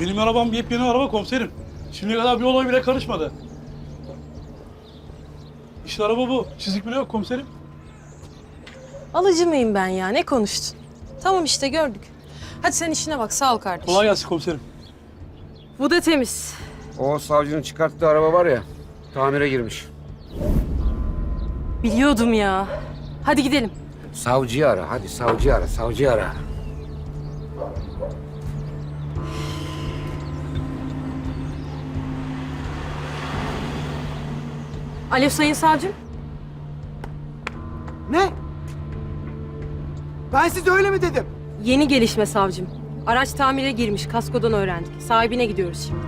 Benim arabam bir yepyeni araba komiserim. Şimdiye kadar bir olay bile karışmadı. İşte araba bu. Çizik bile yok komiserim. Alıcı mıyım ben ya? Ne konuştun? Tamam işte gördük. Hadi sen işine bak. Sağ ol kardeşim. Kolay gelsin komiserim. Bu da temiz. O savcının çıkarttığı araba var ya, tamire girmiş. Biliyordum ya. Hadi gidelim. Savcıyı ara, hadi savcıyı ara, savcıyı ara. Alo sayın savcım. Ne? Ben size öyle mi dedim? Yeni gelişme savcım. Araç tamire girmiş. Kaskodan öğrendik. Sahibine gidiyoruz şimdi.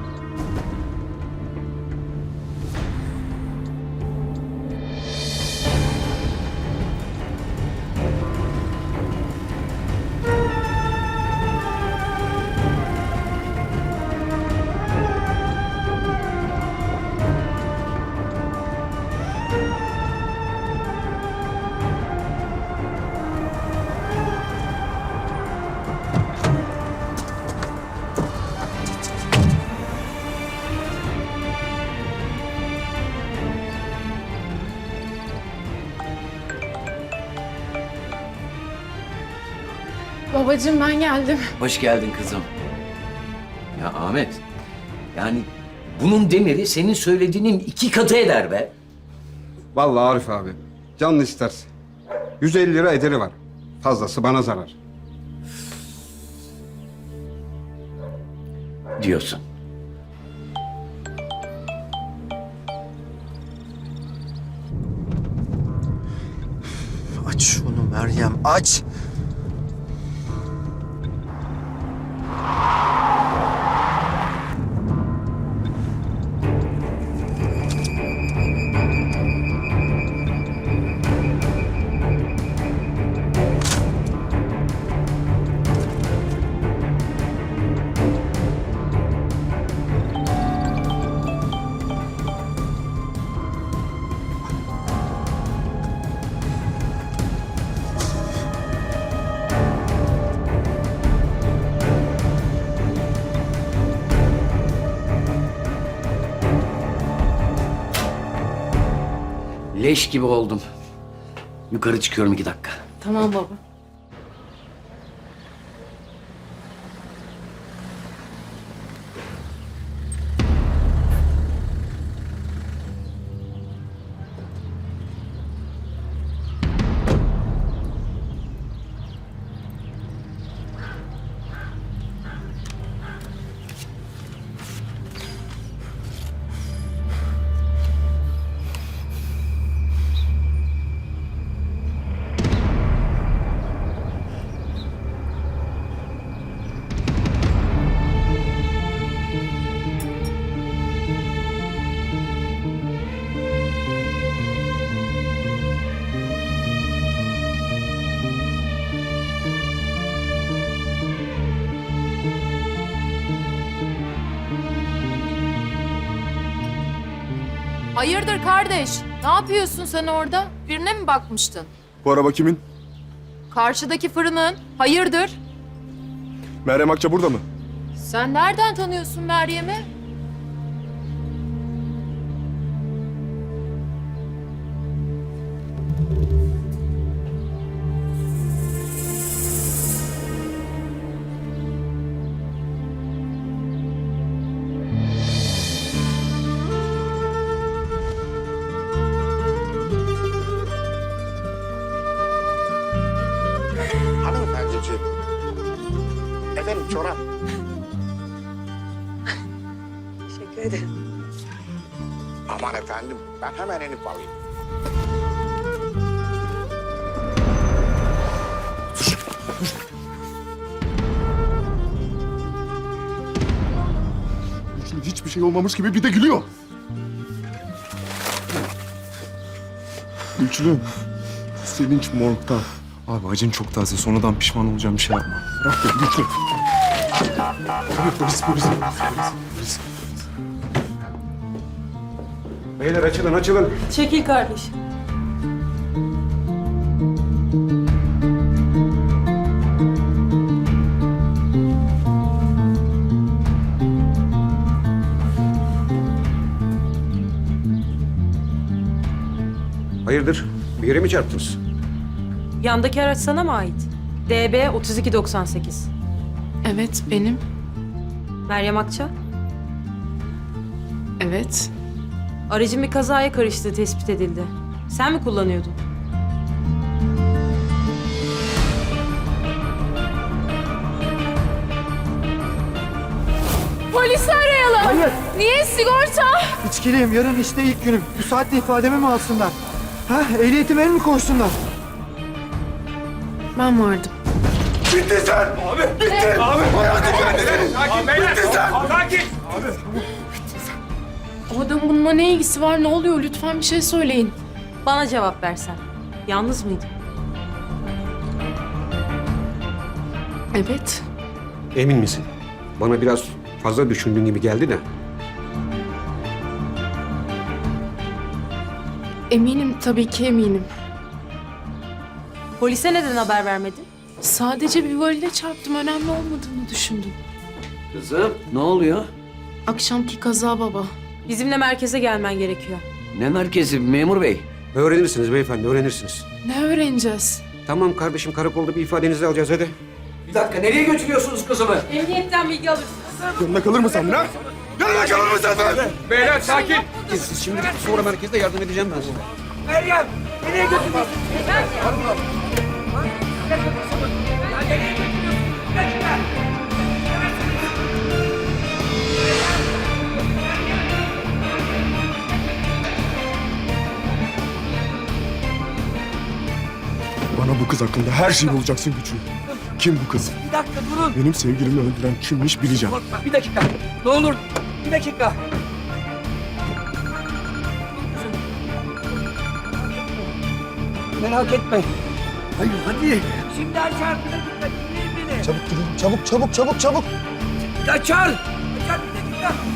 Babacığım ben geldim. Hoş geldin kızım. Ya Ahmet, yani bunun demiri senin söylediğinin iki katı eder be. Vallahi Arif abi. Canlı istersin. 150 lira ederi var. Fazlası bana zarar. Diyorsun. Aç şunu Meryem aç. Leş gibi oldum. Yukarı çıkıyorum iki dakika. Tamam baba. Hayırdır kardeş? Ne yapıyorsun sen orada? Birine mi bakmıştın? Bu araba kimin? Karşıdaki fırının. Hayırdır? Meryem Akça burada mı? Sen nereden tanıyorsun Meryem'i? Efendim çorap. Teşekkür ederim. Aman efendim ben hemen inip alayım. Hiçbir şey olmamış gibi bir de gülüyor. Güçlü. Sevinç morgda. Abi acın çok taze. Sonradan pişman olacağım bir şey yapma. Bırak beni güçlü. Polis, polis, polis, polis. Beyler açılın, açılın. Çekil kardeş. Hayırdır? Bir yere mi çarptınız? Yandaki araç sana mı ait? DB 3298. Evet benim. Meryem Akça. Evet. Aracın bir kazaya karıştığı tespit edildi. Sen mi kullanıyordun? Polisi arayalım. Hayır. Niye sigorta? İçkiliyim. Yarın işte ilk günüm. Bu saatte ifademi mi alsınlar? Ha? Ehliyetime el mi koysunlar? Ben vardım. O adamın bununla ne ilgisi var? Ne oluyor? Lütfen bir şey söyleyin. Bana cevap versen. Yalnız mıydın? Evet. Emin misin? Bana biraz fazla düşündüğün gibi geldi de. Eminim tabii ki eminim. Polise neden haber vermedin? Sadece bir varile çarptım. Önemli olmadığını düşündüm. Kızım ne oluyor? Akşamki kaza baba. Bizimle merkeze gelmen gerekiyor. Ne merkezi memur bey? Öğrenirsiniz beyefendi, öğrenirsiniz. Ne öğreneceğiz? Tamam kardeşim karakolda bir ifadenizi alacağız hadi. Bir dakika nereye götürüyorsunuz kızımı? Emniyetten bilgi alırsın. Yanına kalır mı sen lan? Yanına kalır mı sen? Beyler sakin. Siz şimdi sonra merkezde yardım edeceğim ben size. Bana bu kız hakkında her şeyi bulacaksın güçlü. Kim bu kız? Bir dakika durun. Benim sevgilimi öldüren kimmiş bileceğim. Bir dakika. Ne olur. Bir dakika. Merak etme. Hayır hadi. Şimdi aç arkana dikkat dinleyin beni. Çabuk gidin. Çabuk çabuk çabuk çabuk. Kaçar. Kaçar bir.